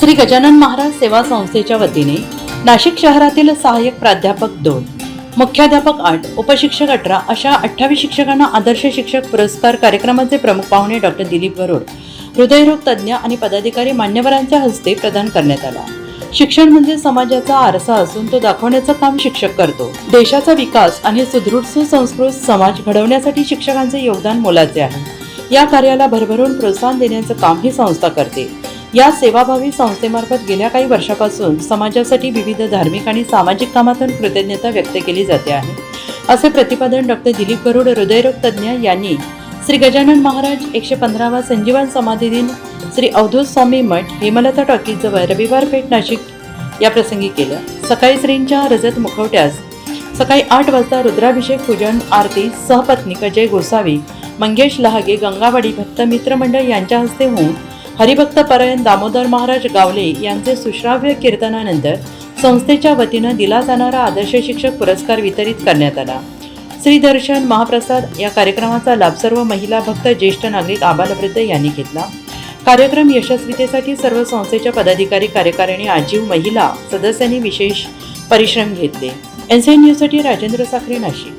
श्री गजानन महाराज सेवा संस्थेच्या वतीने नाशिक शहरातील सहाय्यक प्राध्यापक दोन मुख्याध्यापक आठ उपशिक्षक अठरा अशा अठ्ठावीस शिक्षकांना आदर्श शिक्षक पुरस्कार कार्यक्रमाचे प्रमुख पाहुणे डॉक्टर दिलीप बरोड हृदयरोग तज्ज्ञ आणि पदाधिकारी मान्यवरांच्या हस्ते प्रदान करण्यात आला. शिक्षण म्हणजे समाजाचा आरसा असून तो दाखवण्याचं काम शिक्षक करतो. देशाचा विकास आणि सुदृढ सुसंस्कृत समाज घडवण्यासाठी शिक्षकांचे योगदान मोलाचे आहे. या कार्याला भरभरून प्रोत्साहन देण्याचं काम ही संस्था करते. या सेवाभावी संस्थेमार्फत गेल्या काही वर्षापासून समाजासाठी विविध धार्मिक आणि सामाजिक कामातून कृतज्ञता व्यक्त केली जाते आहे. असे प्रतिपादन डॉक्टर दिलीप गरुड हृदयरोग तज्ज्ञ यांनी श्री गजानन महाराज एकशे पंधरावा संजीवन समाधी दिन श्री अवधूत स्वामी मठ हेमलता टॉकीजवळ रविवार पेठ नाशिक या प्रसंगी केलं. सकाळी श्रींच्या रजत मुखवट्यास सकाळी आठ वाजता रुद्राभिषेक पूजन आरती सहपत्नी अजय गोसावी मंगेश लहागे गंगावाडी भक्त मित्रमंडळ यांच्या हस्ते होऊन हरिभक्त परायण दामोदर महाराज गावले यांचे सुश्राव्य कीर्तनानंतर संस्थेच्या वतीनं दिला जाणारा आदर्श शिक्षक पुरस्कार वितरित करण्यात आला. श्री दर्शन महाप्रसाद या कार्यक्रमाचा लाभ सर्व महिला भक्त ज्येष्ठ नागरिक आबालवृद्ध यांनी घेतला. कार्यक्रम यशस्वीतेसाठी सर्व संस्थेच्या पदाधिकारी कार्यकारिणी आजीव महिला सदस्यांनी विशेष परिश्रम घेतले. एनसीएन न्यूजसाठी राजेंद्र साखरे नाशिक.